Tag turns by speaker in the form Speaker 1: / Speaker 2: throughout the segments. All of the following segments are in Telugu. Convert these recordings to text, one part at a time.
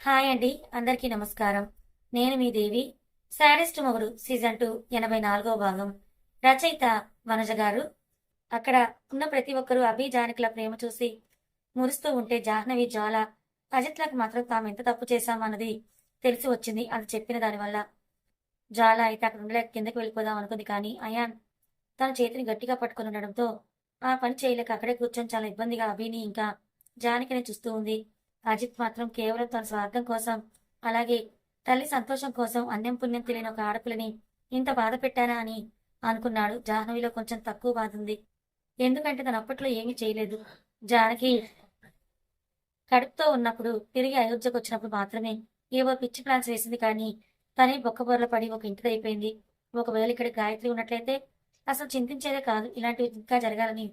Speaker 1: హాయ్ అండి అందరికీ నమస్కారం. నేను మీ దేవి శాడిస్ట్ మొగుడు సీజన్ టూ ఎనభై నాలుగో భాగం. రచయిత వనజ గారు. అక్కడ ఉన్న ప్రతి ఒక్కరూ అభి జానకిల ప్రేమ చూసి మురుస్తూ ఉంటే జాహ్నవి జ్వాల అజిత్లకు మాత్రం తాము ఎంత తప్పు చేశామన్నది తెలిసి వచ్చింది. అది చెప్పిన దానివల్ల జ్వాల అయితే అక్కడ ఉండలేక కిందకి వెళ్ళిపోదాం అనుకుంది కానీ అయాన్ తన చేతిని గట్టిగా పట్టుకుని ఉండడంతో ఆ పని చేయలేక అక్కడే కూర్చొని చాలా ఇబ్బందిగా అభిని ఇంకా జానకిని చూస్తూ ఉంది. అజిత్ మాత్రం కేవలం తన స్వార్థం కోసం అలాగే తల్లి సంతోషం కోసం అన్యం పుణ్యం తెలియని ఒక ఆడపిల్లని ఇంత బాధ పెట్టానా అని అనుకున్నాడు. జాహ్నవిలో కొంచెం తక్కువ బాధ ఉంది. ఎందుకంటే తను అప్పట్లో ఏమీ చేయలేదు. జానకి కడుపుతో ఉన్నప్పుడు తిరిగి అయోధ్యకు వచ్చినప్పుడు మాత్రమే ఏవో పిచ్చి ప్లాన్స్ వేసింది కానీ తనే బొక్కబొర్ల పడి ఒక ఇంటిది అయిపోయింది ఒకవేళ ఇక్కడ గాయత్రి ఉన్నట్లయితే అసలు చింతించేదే కాదు. ఇలాంటివి ఇంకా జరగాలని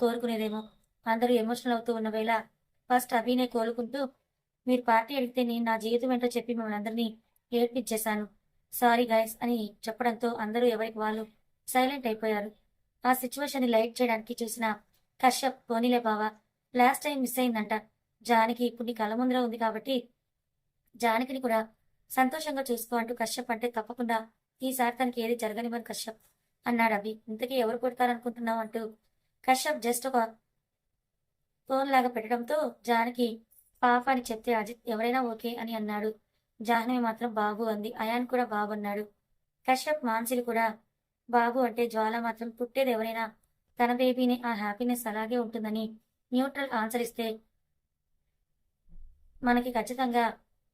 Speaker 1: కోరుకునేదేమో. అందరూ ఎమోషనల్ అవుతూ ఉన్న వేళ ఫస్ట్ అభినే కోలుకుంటూ మీరు పార్టీ అడిగితే నేను నా జీవితం ఏంటో చెప్పి మిమ్మల్ని అందరినీ ఏడ్పించేశాను. సారీ గైస్ అని చెప్పడంతో అందరూ ఎవరికి వాళ్ళు సైలెంట్ అయిపోయారు. ఆ సిచ్యువేషన్ని లైట్ చేయడానికి చూసిన కశ్యప్ పోనీలే బావా లాస్ట్ టైం మిస్ అయిందంట. జానకి ఇప్పుడు నీ కళ్ళ ముందర ఉంది కాబట్టి జానకిని కూడా సంతోషంగా చూసుకో అంటూ కశ్యప్ అంటే తప్పకుండా ఈసారి తనకి ఏది జరగనివ్వను కశ్యప్ అన్నాడు అభి. ఇంతకీ ఎవరు కొడతారనుకుంటున్నావు? అంటూ కశ్యప్ జస్ట్ ఒక ఫోన్ లాగా పెట్టడంతో జానకి పాప అని చెప్తే అజిత్ ఎవరైనా ఓకే అని అన్నాడు. జాహ్నవి మాత్రం బాబు అంది. అయాన్ కూడా బాబు అన్నాడు. కశ్యప్ మాన్సిలు కూడా బాబు అంటే జ్వాల మాత్రం పుట్టేది ఎవరైనా తన బేబీని ఆ హ్యాపీనెస్ అలాగే ఉంటుందని న్యూట్రల్ ఆన్సర్ ఇస్తే మనకి ఖచ్చితంగా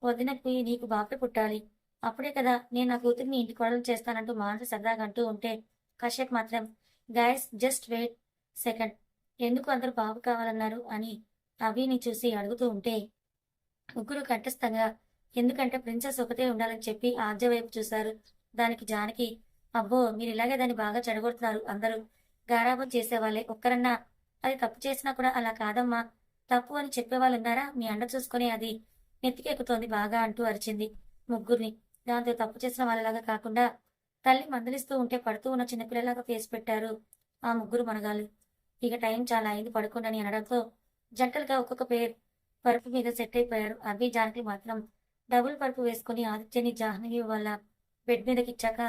Speaker 1: వదినకి నీకు బాపే పుట్టాలి. అప్పుడే కదా నేను నా కూతుర్ని ఇంటి కొడలు చేస్తానంటూ మానస సరదాగా అంటూ ఉంటే కశ్యప్ మాత్రం గైస్ జస్ట్ వెయిట్ సెకండ్. ఎందుకు అందరూ బాబు కావాలన్నారు అని అవిని చూసి అడుగుతూ ఉంటే ముగ్గురు కంఠస్థంగా ఎందుకంటే ప్రిన్సెస్ ఒకటే ఉండాలని చెప్పి ఆజ్య వైపు చూశారు. దానికి జానకి అబ్బో మీరు ఇలాగే దాన్ని బాగా చెడగొడుతున్నారు. అందరూ గారాబం చేసేవాళ్ళే. ఒక్కరన్నా అది తప్పు చేసినా కూడా అలా కాదమ్మా. తప్పు అని చెప్పేవాళ్ళు ఉన్నారా మీ అండ చూసుకొని అది నెత్తికెక్కుతోంది బాగా అంటూ అరిచింది ముగ్గురిని. దాంతో తప్పు చేసిన వాళ్ళలాగా కాకుండా తల్లి మందలిస్తూ ఉంటే పడుతూ ఉన్న చిన్నపిల్లలాగా ఫేస్ పెట్టారు ఆ ముగ్గురు మనగాళ్ళు ఇక టైం చాలా అయింది పడుకోండి అనడంతో జంటలుగా ఒక్కొక్క పేరు పరుపు మీద సెట్ అయిపోయారు. అవి జానకి మాత్రం డబుల్ పరుపు వేసుకుని ఆదిత్యని జాహ్నవి వాళ్ళ బెడ్ మీదకి ఇచ్చాక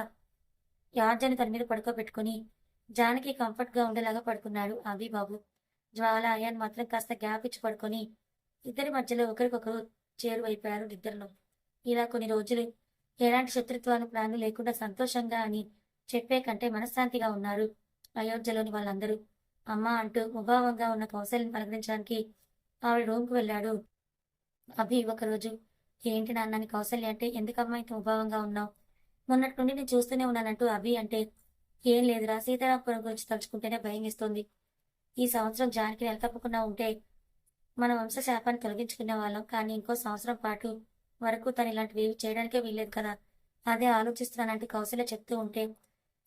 Speaker 1: యార్జని తన మీద పడుకోబెట్టుకుని జానకి కంఫర్ట్గా ఉండేలాగా పడుకున్నాడు అభి బాబు. జ్వాల అయాన్ మాత్రం కాస్త గ్యాప్ ఇచ్చి పడుకొని ఇద్దరి మధ్యలో ఒకరికొకరు చేరువైపోయారు ఇద్దరిలో ఇలా కొన్ని రోజులు ఎలాంటి శత్రుత్వాలు ప్లాన్లు లేకుండా సంతోషంగా అని చెప్పే కంటే మనశ్శాంతిగా ఉన్నారు అయోధ్యలోని వాళ్ళందరూ. అమ్మ అంటూ ముభావంగా ఉన్న కౌశల్ని పలకరించడానికి ఆవిడ రూమ్కి వెళ్ళాడు. అభి ఒకరోజు ఏంటి నాన్నని కౌశల్య అంటే ఎందుకమ్మా ఇంత ముభావంగా ఉన్నావు? మొన్నటి నుండి నేను చూస్తూనే ఉన్నానంటూ అభి అంటే ఏం లేదురా సీతారాపురం గురించి తలుచుకుంటేనే భయంగిస్తుంది. ఈ సంవత్సరం జానికి నెలకప్పకుండా ఉంటే మన వంశశాపాన్ని తొలగించుకునే వాళ్ళం. కానీ ఇంకో సంవత్సరం పాటు వరకు తను ఇలాంటివి చేయడానికే వీల్లేదు కదా. అదే ఆలోచిస్తున్నానంటే కౌశల్య చెప్తూ ఉంటే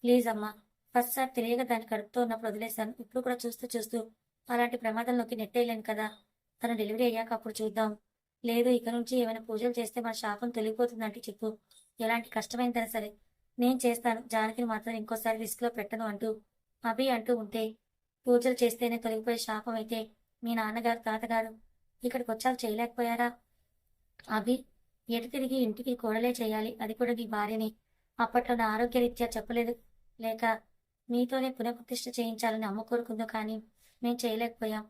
Speaker 1: ప్లీజ్ అమ్మా ఫస్ట్ సార్ తెలియక దాన్ని కడుపుతో ఉన్నప్పుడు వదిలేశాను. ఇప్పుడు కూడా చూస్తూ చూస్తూ అలాంటి ప్రమాదంలోకి నెట్టేయలేను కదా. తను డెలివరీ అయ్యాక అప్పుడు చూద్దాం. లేదు ఇక నుంచి ఏమైనా పూజలు చేస్తే మన శాపం తొలగిపోతుందంటే చెప్పు. ఎలాంటి కష్టమైందైనా సరే నేను చేస్తాను. జానకిని మాత్రం ఇంకోసారి రిస్క్లో పెట్టను అంటూ అభి అంటూ ఉంటే పూజలు చేస్తేనే తొలగిపోయే శాపం అయితే మీ నాన్నగారు తాతగారు ఇక్కడికి వచ్చాక చేయలేకపోయారా? అభి ఎటు తిరిగి ఇంటికి కోడలే చేయాలి. అది కూడా నీ భార్యని. అప్పట్లో నా ఆరోగ్యరీత్యా చెప్పలేదు. లేక మీతోనే పునఃప్రతిష్ఠ చేయించాలని అమ్మ కోరుకుందో కానీ మేం చేయలేకపోయాం.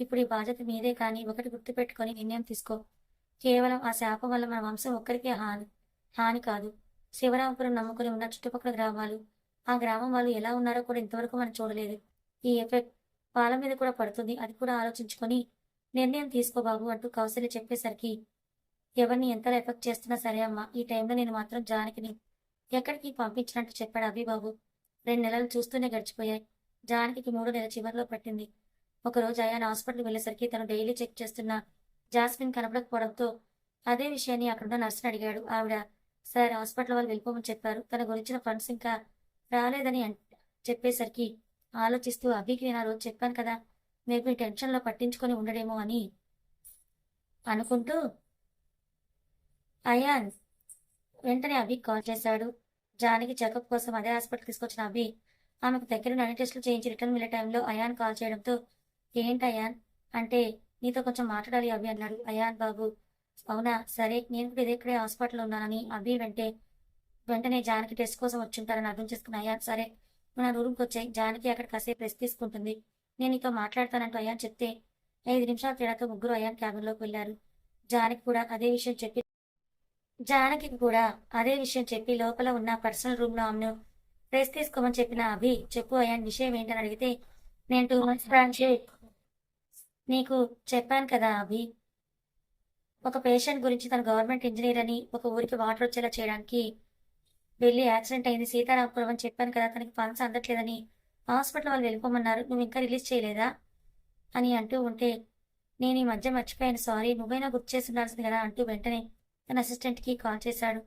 Speaker 1: ఇప్పుడు ఈ బాధ్యత మీదే కానీ ఒకటి గుర్తుపెట్టుకొని నిర్ణయం తీసుకో. కేవలం ఆ శాపం వల్ల మన వంశం ఒక్కరికే హాని హాని కాదు. శివరామపురం నమ్ముకుని ఉన్న చుట్టుపక్కల గ్రామాలు ఆ గ్రామం వాళ్ళు ఎలా ఉన్నారో కూడా ఇంతవరకు మనం చూడలేదు. ఈ ఎఫెక్ట్ వాళ్ళ మీద కూడా పడుతుంది అది కూడా ఆలోచించుకొని నిర్ణయం తీసుకో బాబు అంటూ కౌశల్య చెప్పేసరికి ఎవరిని ఎంతలా ఎఫెక్ట్ చేస్తున్నా సరే అమ్మా ఈ టైంలో నేను మాత్రం జానకిని ఎక్కడికి పంపించినట్టు చెప్పాడు అభిబాబు రెండు నెలలు చూస్తూనే గడిచిపోయాయి. జానకి మూడో నెల చివరిలో పట్టింది. ఒకరోజు అయాన్ హాస్పిటల్కి వెళ్ళేసరికి తను డైలీ చెక్ చేస్తున్న. జాస్మిన్ కనపడకపోవడంతో అదే విషయాన్ని అక్కడున్న నర్సును అడిగాడు. ఆవిడ సార్ హాస్పిటల్ వాళ్ళు వెళ్ళిపోమని చెప్పారు. తన గురించిన ఫండ్స్ ఇంకా రాలేదని చెప్పేసరికి ఆలోచిస్తూ అభికి నేను ఆ రోజు చెప్పాను కదా మేబీ టెన్షన్లో పట్టించుకొని ఉండడేమో అని అనుకుంటూ అయాన్ వెంటనే అభికి కాల్ చేశాడు. జానికి చెకప్ కోసం అదే హాస్పిటల్ తీసుకొచ్చిన అభి. ఆమెకు దగ్గర అన్ని టెస్టులు చేయించి రిటర్న్ వెళ్ళే టైంలో అయాన్ కాల్ చేయడంతో ఏంటి అయాన్? అంటే నీతో కొంచెం మాట్లాడాలి అభి అన్నాడు. అయాన్ బాబు అవునా? సరే నేను కూడా ఇదే ఇక్కడే హాస్పిటల్లో ఉన్నానని అభి వెంటే వెంటనే జానకి టెస్ట్ కోసం వచ్చుంటారని అర్థం చేసుకున్న అయాన్ సరే నా రూమ్కి వచ్చాయి. జానకి అక్కడ కాసేపు రెస్ట్ తీసుకుంటుంది. నేను నీతో మాట్లాడతానంటూ అయాన్ చెప్తే ఐదు నిమిషాల తేడాతో ముగ్గురు అయాన్ క్యాబిన్లోకి వెళ్ళారు. జానకి కూడా అదే విషయం చెప్పి జానకి కూడా అదే విషయం చెప్పి లోపల ఉన్న పర్సనల్ రూమ్లో ఆమెను రెస్ట్ తీసుకోమని చెప్పిన అభి చెప్పు అయ్యాన్ విషయం ఏంటని అడిగితే నేను టూ మంత్స్ ఫ్రాంక్షిప్ నీకు చెప్పాను కదా అభి. ఒక పేషెంట్ గురించి తన గవర్నమెంట్ ఇంజనీర్ అని ఒక ఊరికి వాటర్ వచ్చేలా చేయడానికి వెళ్ళి యాక్సిడెంట్ అయింది. సీతారామపురం అని చెప్పాను కదా తనకి ఫండ్స్ అందట్లేదని హాస్పిటల్ వాళ్ళు వెళ్ళిపోమన్నారు. నువ్వు ఇంకా రిలీజ్ చేయలేదా? అని అంటూ ఉంటే నేను ఈ మధ్య మర్చిపోయాను సారీ. నువ్వైనా గుర్తు చేసి ఉండాల్సింది కదా అంటూ వెంటనే తన అసిస్టెంట్కి కాల్ చేశాడు.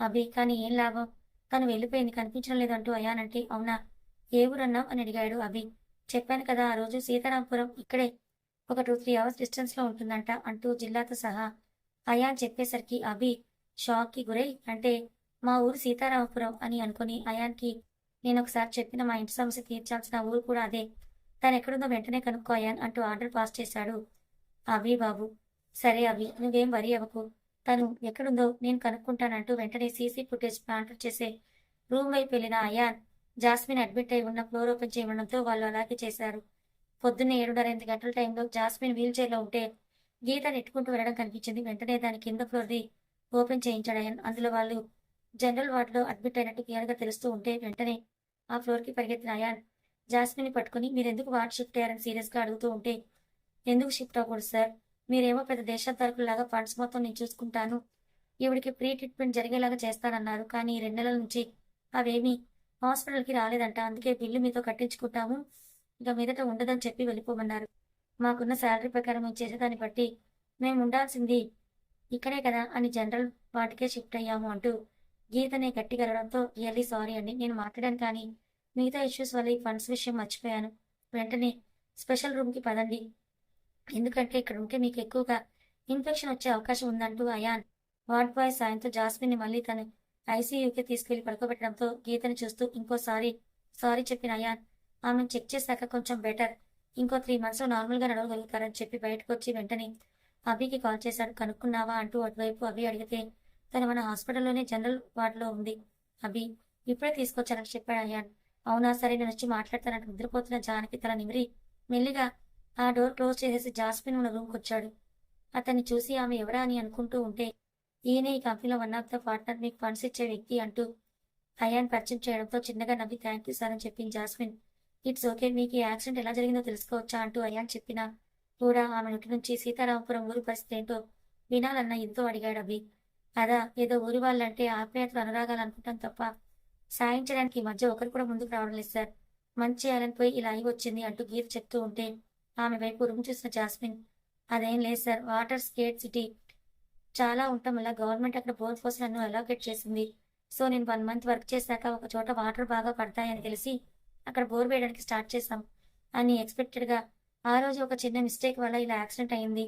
Speaker 1: అభి కానీ ఏం లాభం? తను వెళ్ళిపోయింది కనిపించడం లేదంటూ అయ్యానంటే అవునా? ఏ ఊరన్నావు? అని అడిగాడు అభి. చెప్పాను కదా ఆ రోజు సీతారాంపురం ఇక్కడే. ఒక టూ త్రీ అవర్స్ డిస్టెన్స్లో ఉంటుందంట అంటూ జిల్లాతో సహా అయాన్ చెప్పేసరికి అభి షాక్కి గురై అంటే మా ఊరు సీతారామపురం అని అనుకుని అయాన్కి నేను ఒకసారి చెప్పిన మా ఇంటి సమస్య తీర్చాల్సిన ఊరు కూడా అదే. తను ఎక్కడుందో వెంటనే కనుక్కో అయాన్ అంటూ ఆర్డర్ పాస్ చేశాడు అభి బాబు. సరే అభి నువ్వేం వరి అవ్వకు. తను ఎక్కడుందో నేను కనుక్కుంటానంటూ వెంటనే సీసీ ఫుటేజ్ ప్లాంటర్ చేసే రూమ్ వైపు వెళ్ళిన అయాన్ జాస్మిన్ అడ్మిట్ అయి ఉన్న ఫ్లోర్ ఓపెన్ చేయడంతో వాళ్ళు అలాగే చేశారు. పొద్దున్నే ఏడున్నర ఎనిమిది గంటల టైంలో జాస్మిన్ వీల్ చైర్లో ఉంటే గీత నెట్టుకుంటూ వెళ్ళడం కనిపించింది. వెంటనే దాని కింద ఫ్లోర్ది ఓపెన్ చేయించాడు అయాన్ అందులో వాళ్ళు జనరల్ వార్డులో అడ్మిట్ అయినట్టు క్లియర్గా తెలుస్తూ ఉంటే వెంటనే ఆ ఫ్లోర్కి పరిగెత్తిన అయాన్ జాస్మిన్ని పట్టుకుని మీరు ఎందుకు వార్డ్ షిఫ్ట్ అయ్యారని సీరియస్గా అడుగుతూ ఉంటే ఎందుకు షిఫ్ట్ అవ్వకూడదు సార్? మీరేమో పెద్ద దేశాంతరకులాగా ఫండ్స్ మొత్తం నేను చూసుకుంటాను. ఈవిడికి ప్రీ ట్రీట్మెంట్ జరిగేలాగా చేస్తానన్నారు. కానీ ఈ రెండు నెలల నుంచి అవేమీ హాస్పిటల్కి రాలేదంట. అందుకే బిల్లు మీతో కట్టించుకుంటాము. ఇక మీదట ఉండదని చెప్పి వెళ్ళిపోమన్నారు. మాకున్న శాలరీ ప్రకారం మేము చేసేదాన్ని బట్టి మేము ఉండాల్సింది ఇక్కడే కదా అని జనరల్ వాటికే షిఫ్ట్ అయ్యాము అంటూ గీతనే గట్టిగలడంతో రియల్లీ సారీ అండి. నేను మాట్లాడాను కానీ మిగతా ఇష్యూస్ వల్ల ఈ ఫండ్స్ విషయం మర్చిపోయాను. వెంటనే స్పెషల్ రూమ్కి పదండి. ఎందుకంటే ఇక్కడ ఉంటే మీకు ఎక్కువగా ఇన్ఫెక్షన్ వచ్చే అవకాశం ఉందంటూ అయాన్. వార్డ్ బాయ్ సాయంతో జాస్మిన్ని మళ్ళీ తను ఐసీయూకి తీసుకెళ్ళి పడుకోబెట్టడంతో గీతని చూస్తూ ఇంకోసారి సారీ చెప్పిన అయాన్. ఆమెను చెక్ చేశాక కొంచెం బెటర్. ఇంకో త్రీ మంత్స్లో నార్మల్గా నడవగలుగుతారని చెప్పి బయటకు వచ్చి వెంటనే అభికి కాల్ చేశాడు. కనుక్కున్నావా అంటూ అటువైపు అభి అడిగితే తను మన హాస్పిటల్లోనే జనరల్ వార్డులో ఉంది. అభి ఇప్పుడే తీసుకొచ్చానని చెప్పాడు అయ్యాన్ అవునా సరే నేను వచ్చి మాట్లాడతానంటే నిద్రపోతున్న జానకి తల నిమిరి మెల్లిగా ఆ డోర్ క్లోజ్ చేసేసి జాస్మిన్ ఉన్న రూమ్కి వచ్చాడు. అతన్ని చూసి ఆమె ఎవరా అని అనుకుంటూ ఉంటే ఈయన ఈ కంపెనీలో వన్ ఆఫ్ ద పార్ట్నర్ మీకు ఫండ్స్ ఇచ్చే వ్యక్తి అంటూ అయాన్ పరిచయం చేయడంతో చిన్నగా నవ్వి థ్యాంక్ యూ సార్ అని చెప్పింది జాస్మిన్. ఇట్స్ ఓకే మీకు ఈ యాక్సిడెంట్ ఎలా జరిగిందో తెలుసుకోవచ్చా? అంటూ అయాన్ చెప్పినా కూడా ఆమె నోటి నుంచి సీతారామపురం ఊరి పరిస్థితి ఏంటో వినాలన్న ఎంతో అడిగాడు అభి. అదా ఏదో ఊరి వాళ్ళంటే ఆప్యాయతలు అనురాగాలు అనుకుంటాం తప్ప సాయం చేయడానికి ఈ మధ్య ఒకరు కూడా ముందుకు రావడం లేదు సార్ మంచి చేయాలని పోయి ఇలా అయి వచ్చింది అంటూ గీత చెప్తూ ఉంటే ఆమె వైపు రూమ్ చూసిన జాస్మిన్. అదేం లేదు సార్ వాటర్ స్కేట్ సిటీ. చాలా ఉండటం వల్ల గవర్నమెంట్ అక్కడ బోర్ ఫోర్స్ నన్ను అలోకేట్ చేసింది. సో నేను వన్ మంత్ వర్క్ చేశాక ఒక చోట వాటర్ బాగా పడతాయని తెలిసి అక్కడ బోర్ వేయడానికి స్టార్ట్ చేశాం. అని ఎక్స్పెక్టెడ్గా ఆ రోజు ఒక చిన్న మిస్టేక్ వల్ల ఇలా యాక్సిడెంట్ అయింది.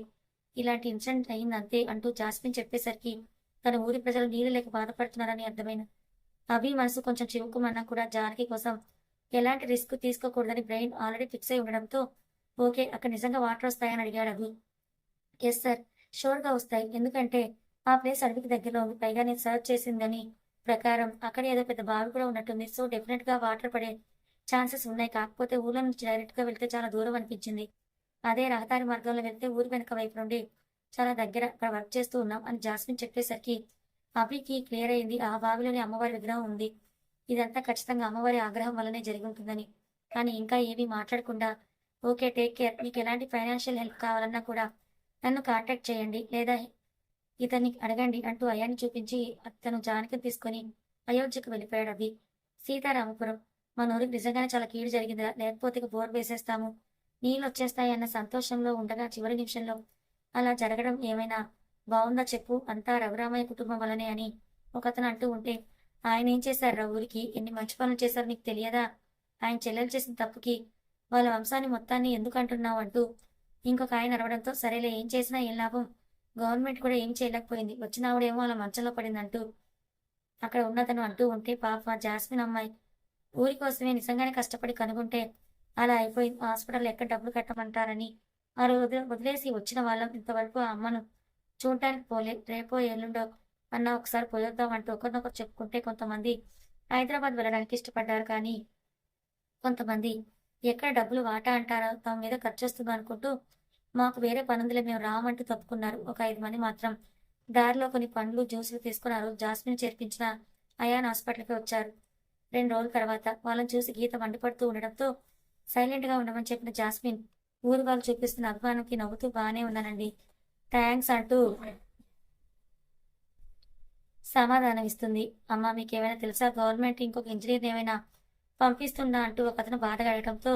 Speaker 1: ఇలాంటి ఇన్సిడెంట్ అయింది అంతే అంటూ జాస్మిన్ చెప్పేసరికి తన ఊరి ప్రజలు నీళ్ళు లేక బాధపడుతున్నారని అర్థమైన అవి మనసు కొంచెం చివుకుమన్నా కూడా జానకి కోసం ఎలాంటి రిస్క్ తీసుకోకూడదని బ్రెయిన్ ఆల్రెడీ ఫిక్స్ అయి ఉండడంతో ఓకే అక్కడ నిజంగా వాటర్ వస్తాయని అడిగాడు అభి. ఎస్ సార్ షూర్గా వస్తాయి. ఎందుకంటే ఆ ప్లేస్ అడవికి దగ్గరలో ఉంది. పైగా నేను సర్చ్ చేసిందని ప్రకారం అక్కడ ఏదో పెద్ద బావి కూడా ఉన్నట్టుంది. సో డెఫినెట్గా వాటర్ పడే ఛాన్సెస్ ఉన్నాయి. కాకపోతే ఊళ్ళో నుంచి డైరెక్ట్గా వెళ్తే చాలా దూరం అనిపించింది. అదే రహదారి మార్గంలో వెళ్తే ఊరి వెనక వైపు నుండి చాలా దగ్గర అక్కడ వర్క్ చేస్తూ ఉన్నాం అని జాస్మిన్ చెప్పేసరికి అభికి క్లియర్ అయింది. ఆ బావిలోని అమ్మవారి విగ్రహం ఉంది. ఇదంతా ఖచ్చితంగా అమ్మవారి ఆగ్రహం వల్లనే జరిగి ఉంటుందని. కానీ ఇంకా ఏమీ మాట్లాడకుండా ఓకే టేక్ కేర్. మీకు ఎలాంటి ఫైనాన్షియల్ హెల్ప్ కావాలన్నా కూడా నన్ను కాంటాక్ట్ చేయండి. లేదా ఇతన్ని అడగండి అంటూ అయాన్ని చూపించి అతను జానకి తీసుకొని అయోధ్యకు వెళ్ళిపోయాడు అవి సీతారామపురం. మన ఊరికి నిజంగానే చాలా కీడు జరిగిందా లేకపోతే బోర్ వేసేస్తాము. నీళ్ళు వచ్చేస్తాయి అన్న సంతోషంలో ఉండగా చివరి నిమిషంలో అలా జరగడం ఏమైనా బాగుందా చెప్పు. అంతా రఘురామయ్య కుటుంబం వల్లనే అని ఒకతను అంటూ ఉంటే ఆయన ఏం చేశారు రా ఊరికి? ఎన్ని మంచి పనులు చేశారో నీకు తెలియదా? ఆయన చెల్లెలు చేసిన తప్పుకి వాళ్ళ వంశాన్ని మొత్తాన్ని ఎందుకు అంటున్నావు అంటూ ఇంకొక ఆయన అరవడంతో సరేలే ఏం చేసినా ఏం లాభం. గవర్నమెంట్ కూడా ఏం చేయలేకపోయింది. వచ్చిన ఆవిడేమో అలా మంచంలో పడిందంటూ అక్కడ ఉన్నతను అంటూ ఉంటే పాప జాస్మిన్ అమ్మాయి ఊరి కోసమే నిజంగానే కష్టపడి కనుగొంటే అలా అయిపోయింది. హాస్పిటల్ ఎక్కడ డబ్బులు కట్టమంటారని ఆ రోజు వదిలేసి వచ్చిన వాళ్ళం. ఇంతవరకు ఆ అమ్మను చూడటానికి పోలే. రేపో ఎల్లుండో అన్న ఒకసారి పోయొద్దాం అంటూ ఒకరినొకరు చెప్పుకుంటే కొంతమంది హైదరాబాద్ వెళ్ళడానికి ఇష్టపడ్డారు. కానీ కొంతమంది ఎక్కడ డబ్బులు వాటా అంటారో? తమ మీద ఖర్చు వస్తుందో అనుకుంటూ మాకు వేరే పనుందిలే మేము రామంటూ తప్పుకున్నారు. ఒక ఐదు మంది మాత్రం దారిలో కొన్ని పండ్లు జ్యూసులు తీసుకుని ఆ రోజు జాస్మిన్ చేర్పించిన అయాన్ హాస్పిటల్కి వచ్చారు. రెండు రోజుల తర్వాత వాళ్ళని చూసి గీత మండిపడుతూ ఉండడంతో సైలెంట్గా ఉండమని చెప్పిన జాస్మిన్ ఊరు వాళ్ళు చూపిస్తున్న అభిమానంకి నవ్వుతూ బాగానే ఉన్నానండి. థ్యాంక్స్ అంటూ సమాధానం ఇస్తుంది అమ్మ మీకు ఏమైనా తెలుసా? గవర్నమెంట్ ఇంకొక ఇంజనీర్ ఏమైనా పంపిస్తుందా అంటూ ఒక అతను బాధగా అడగడంతో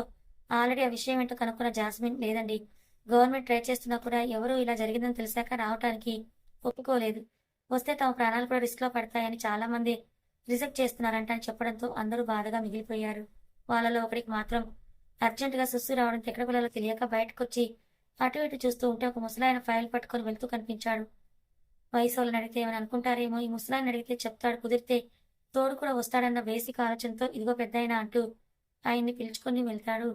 Speaker 1: ఆల్రెడీ ఆ విషయం ఏంటో కనుక్కున్న జాస్మిన్ లేదండి. గవర్నమెంట్ ట్రై చేస్తున్నా కూడా ఎవరు ఇలా జరిగిందని తెలిసాక రావటానికి ఒప్పుకోలేదు. వస్తే తమ ప్రాణాలు కూడా రిస్క్లో పడతాయని చాలా మంది రిజెక్ట్ చేస్తున్నారంట అని చెప్పడంతో అందరూ బాధగా మిగిలిపోయారు. వాళ్ళలో ఒకరికి మాత్రం అర్జెంటుగా సుస్సు రావడంతో ఎక్కడ పిల్లలు తెలియక బయటకు వచ్చి అటు ఇటు చూస్తూ ఉంటే ఒక ముసలాయన ఫైల్ పట్టుకొని వెళ్తూ కనిపించాడు. వయసు వాళ్ళని అడిగితే ఏమని అనుకుంటారేమో? ఈ ముసలాయన అడిగితే చెప్తాడు కుదిరితే తోడు కూడా వస్తాడన్న బేసిక్ ఆలోచనతో ఇదిగో పెద్దాయన అంటూ ఆయన్ని పిలుచుకొని వెళ్తాడు.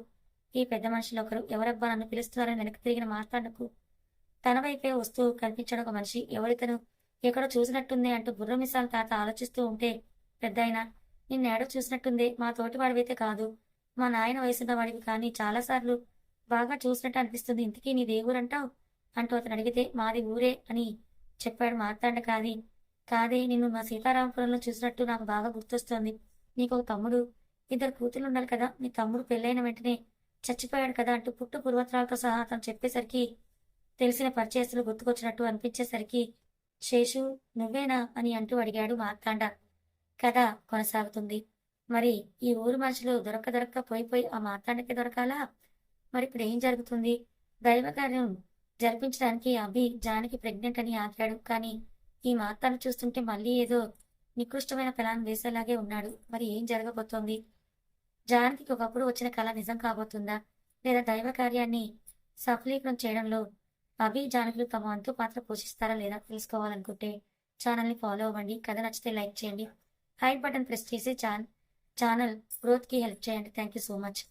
Speaker 1: ఈ పెద్ద మనుషులు ఒకరు ఎవరబ్బా నన్ను పిలుస్తున్నారని వెనక్కి తిరిగిన మార్తాండకు తన వైపే వస్తూ కనిపించాడు ఒక మనిషి. ఎవరితను? ఎక్కడో చూసినట్టుంది అంటూ బుర్రమిసాల తాత ఆలోచిస్తూ ఉంటే పెద్దాయన నిన్నేడో చూసినట్టుందే. మా తోటి వాడివైతే కాదు. మా నాయన వయసున్న వాడివి కానీ చాలాసార్లు బాగా చూసినట్టు అనిపిస్తుంది. ఇంతకీ నీ దేవురంటావు అంటూ అతను అడిగితే మాది ఊరే అని చెప్పాడు మార్తాండ కానీ కాదే నిన్ను మా సీతారామపురంలో చూసినట్టు నాకు బాగా గుర్తొస్తోంది. నీకు ఒక తమ్ముడు. ఇద్దరు కూతురు ఉండాలి కదా నీ తమ్ముడు పెళ్ళైన వెంటనే చచ్చిపోయాడు కదా అంటూ పుట్టు పూర్వత్రాలతో సహా అతను చెప్పేసరికి తెలిసిన పరిచయస్తులు గుర్తుకొచ్చినట్టు అనిపించేసరికి శేషు నువ్వేనా అని అంటూ అడిగాడు మార్తాండ. కథ కొనసాగుతుంది. మరి ఈ ఊరు మనుషులు దొరక దొరక్క పోయి పోయి ఆ మార్తాండకి దొరకాలా? మరి ఇప్పుడు ఏం జరుగుతుంది? దైవ కార్యం జరిపించడానికి అభి జానికి ప్రెగ్నెంట్ అని ఆగాడు కానీ ఈ మార్తాను చూస్తుంటే మళ్ళీ ఏదో నికృష్టమైన ప్లాన్ వేసేలాగే ఉన్నాడు. మరి ఏం జరగబోతోంది? జానకి ఒకప్పుడు వచ్చిన కళ నిజం కాబోతుందా? లేదా దైవ కార్యాన్ని సఫలీకృతం చేయడంలో అభి జానకులు తమ వంతు పాత్ర పోషిస్తారా లేదా తెలుసుకోవాలనుకుంటే ఛానల్ని ఫాలో అవ్వండి. కథ నచ్చితే లైక్ చేయండి. హైట్ బటన్ ప్రెస్ చేసి ఛాన్ ఛానల్ గ్రోత్కి హెల్ప్ చేయండి. Thank you so much.